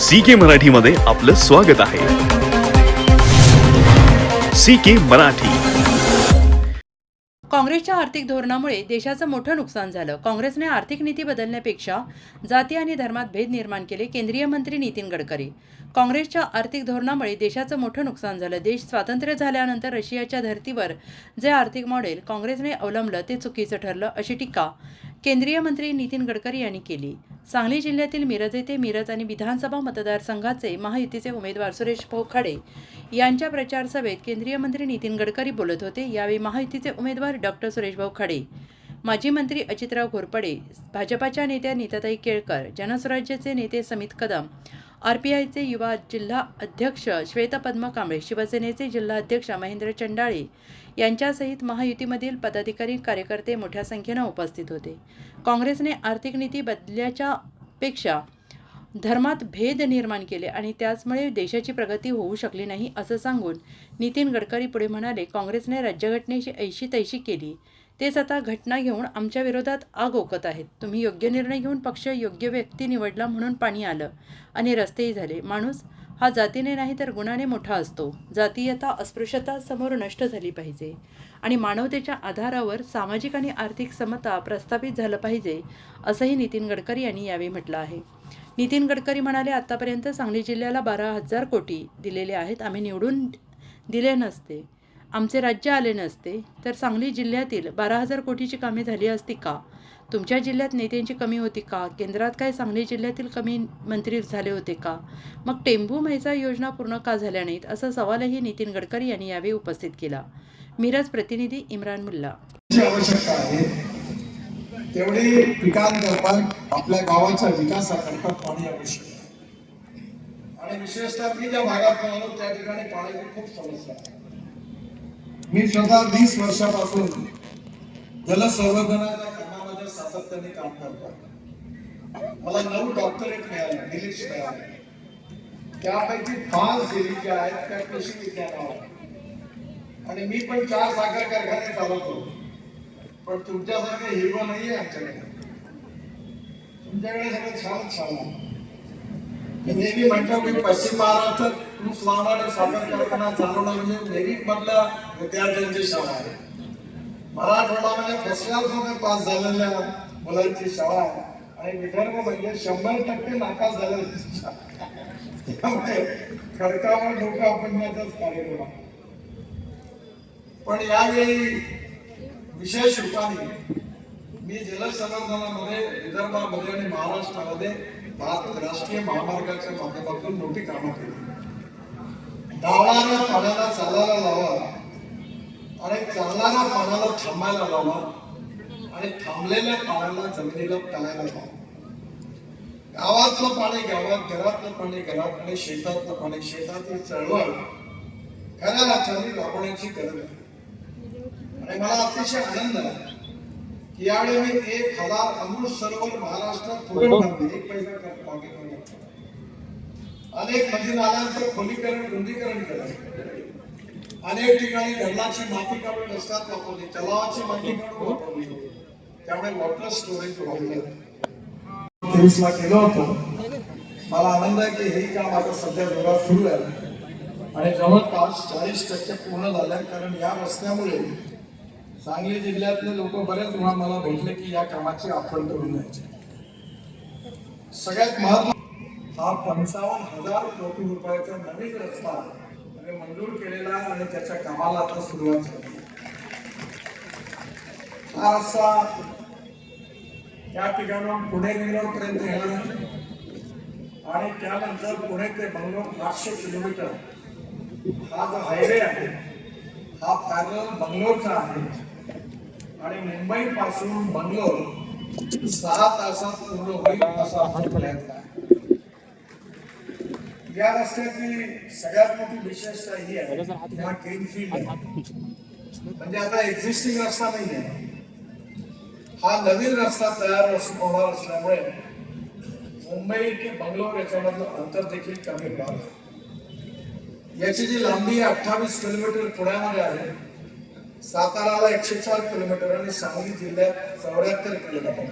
C के मराठीमध्ये आपलं स्वागत आहे. C K Marathi. काँग्रेसच्या आर्थिक धोरणामुळे देशाचं मोठं नुकसान झालं. काँग्रेसने आर्थिक नीती बदलण्यापेक्षा जाती आणि धर्मात भेद निर्माण केले केंद्रीय मंत्री नितीन गडकरी. काँग्रेसच्या आर्थिक धोरणामुळे देशाचं मोठं नुकसान झालं. देश स्वातंत्र्य झाल्यानंतर रशियाच्या धर्तीवर जे आर्थिक मॉडेल काँग्रेसने अवलंबलं ते चुकीचं ठरलं अशी टीका केंद्रीय मंत्री नितीन गडकरी यांनी केली. सांगली जिल्ह्यातील मिरज येथे मिरज आणि विधानसभा मतदारसंघाचे महायुतीचे उमेदवार सुरेश भाऊ यांच्या प्रचार सभेत केंद्रीय मंत्री नितीन गडकरी बोलत होते. यावेळी महायुतीचे उमेदवार डॉक्टर सुरेशभाऊ खाडे माजी मंत्री अजितराव घोरपडे भाजपाच्या नेत्या नीताताई केळकर जनस्वराज्याचे नेते समित कदम आर पी आयचे युवा जिल्हा अध्यक्ष श्वेतपद्म कांबळे शिवसेनेचे जिल्हा अध्यक्ष महेंद्र चंडाळे यांच्यासहित महायुतीमधील पदाधिकारी कार्यकर्ते मोठ्या संख्येनं उपस्थित होते. काँग्रेसने आर्थिक नीती बदल्याच्या पेक्षा धर्मात भेद निर्माण केले आणि त्याचमुळे देशाची प्रगती होऊ शकली नाही असं सांगून नितीन गडकरी पुढे म्हणाले काँग्रेसने राज्यघटनेची ऐशी तैशी केली. तेच आता घटना घेऊन आमच्या विरोधात आग ओकत आहेत. तुम्ही योग्य निर्णय घेऊन पक्ष योग्य व्यक्ती निवडला म्हणून पाणी आलं आणि रस्तेही झाले. माणूस हा जातीने नाही तर गुणाने मोठा असतो. जातीयता अस्पृश्यता समोर नष्ट झाली पाहिजे आणि मानवतेच्या आधारावर सामाजिक आणि आर्थिक समता प्रस्थापित झालं पाहिजे असंही नितीन गडकरी यांनी यावेळी म्हटलं आहे. नितीन गडकरी म्हणाले आतापर्यंत सांगली जिल्ह्याला बारा हजार कोटी दिलेले आहेत. आम्ही निवडून दिले नसते. आमचे राज्य आले नसते तर सांगली जिल्ह्यातील बारा हजार कोटीची कामे झाली असती का? तुमच्या जिल्ह्यात नेत्यांची कमी होती का? केंद्रात काय सांगली जिल्ह्यातील कमी मंत्री झाले होते का? मग टेंबू म्हैसा योजना पूर्ण का झाल्या नाहीत? असा सवालही नितीन गडकरी यांनी यावेळी उपस्थित केला. मिरज प्रतिनिधी इम्रान मुल्ला. आवश्यकता आहे आपल्या गावाच्या विकासाकरता पाणी आवश्यक आहे. आणि विशेषतः मी ज्या भागात राहतो त्या ठिकाणी पाण्याची खूप समस्या आहे. मी स्वतः वीस वर्षापासून जलसंवर्धनाच्या कामामध्ये सातत्याने काम करतो मला नऊ डॉक्टरेट मिळाले डिलिट्स मिळाले. त्यापैकी पाच जे आहेत त्या कृषी विज्ञानावर. आणि मी पण चार साखर कारखाने चालवतो. पण तुमच्यासारखं नाही नाहीये आमच्याकडे. तुमच्याकडे सगळं छान छान आहे मी नेहमी म्हणतो की पश्चिम महाराष्ट्रात ऊस लावणं आणि साखर कारखाना चालवणं म्हणजे मेरिट मधल्या विद्यार्थ्यांची शाळा आहे. मराठवाडा म्हणजे फर्स्ट क्लास पास झालेल्या मुलांची शाळा आहे. आणि विदर्भ म्हणजे शंभर टक्के नापास झालेली शाळा त्यामुळे खडकावर डोकं आपणण्याचाच कार्यक्रम आहे. पण यावेळी विशेष रूपाने मी जलसंवर्धनामध्ये विदर्भामध्ये आणि महाराष्ट्रामध्ये भारत राष्ट्रीय महामार्गाच्या माध्यमातून मोठी कामं केली. पाण्याला चालायला लावा. आणि चालणाऱ्या पाण्याला थांबायला लावा. आणि थांबलेल्या पाण्याला जमिनीला प्यायला लावा. गावातलं पाणी गावात घरातलं पाणी घरात आणि शेतातलं पाणी. शेतातील चळवळ खऱ्या अर्थाने राबवण्याची गरज आहे. आणि मला अतिशय आनंद आहे की यावेळी मी एक हजार अमृत सरोवर महाराष्ट्रात पूर्ण एक पैसा खर्च मागे न करता. अनेक नदी नाल्यांचं खोलीकरण रुंदीकरण केलं. अनेक ठिकाणी धरणाची माती काढून रस्त्यात वापरली तलावाची माती काढून वापरली. त्यामुळे वॉटर स्टोरेज वाढलं. तेवीसला केलं होतं. मला आनंद आहे की हे काम आता सध्या जोरात सुरू आहे. आणि जवळपास चाळीस टक्के पूर्ण झाल्या कारण या रस्त्यामुळे सांगली जिल्ह्यातले लोक बरेच वेळा मला भेटले की या कामाची आपण करून द्यायची. सगळ्यात महत्त्व हा पंचावन्न हजार कोटी रुपयाचा नवीन रस्ता आणि मंजूर केलेला आहे आणि त्याच्या कामाला आता सुरुवात झाली. हा रस्ता त्या ठिकाणाहून पुणे पर्यंत येणार आहे. आणि त्यानंतर पुणे ते बंगलोर आठशे किलोमीटर. हा जो हायवे आहे हा पॅरल बंगलोरचा आहे. आणि मुंबई पासून बंगलोर सहा तासात पूर्ण होईल असा हा प्रयत्न आहे. या रस्त्याची सगळ्यात मोठी विशेषता ही आहे. हा ग्रीनफील्ड आहे. म्हणजे आता एक्झिस्टिंग रस्ता नाही आहे हा नवीन रस्ता तयार होणार असल्यामुळे मुंबई ते बंगलोर याच्यामधलं अंतर देखील कमी होणार आहे. याची जी लांबी अठ्ठावीस किलोमीटर पुण्यामध्ये आहे. साताराला एकशे चार किलोमीटर आणि सांगली जिल्ह्यात चौऱ्याहत्तर किलोमीटर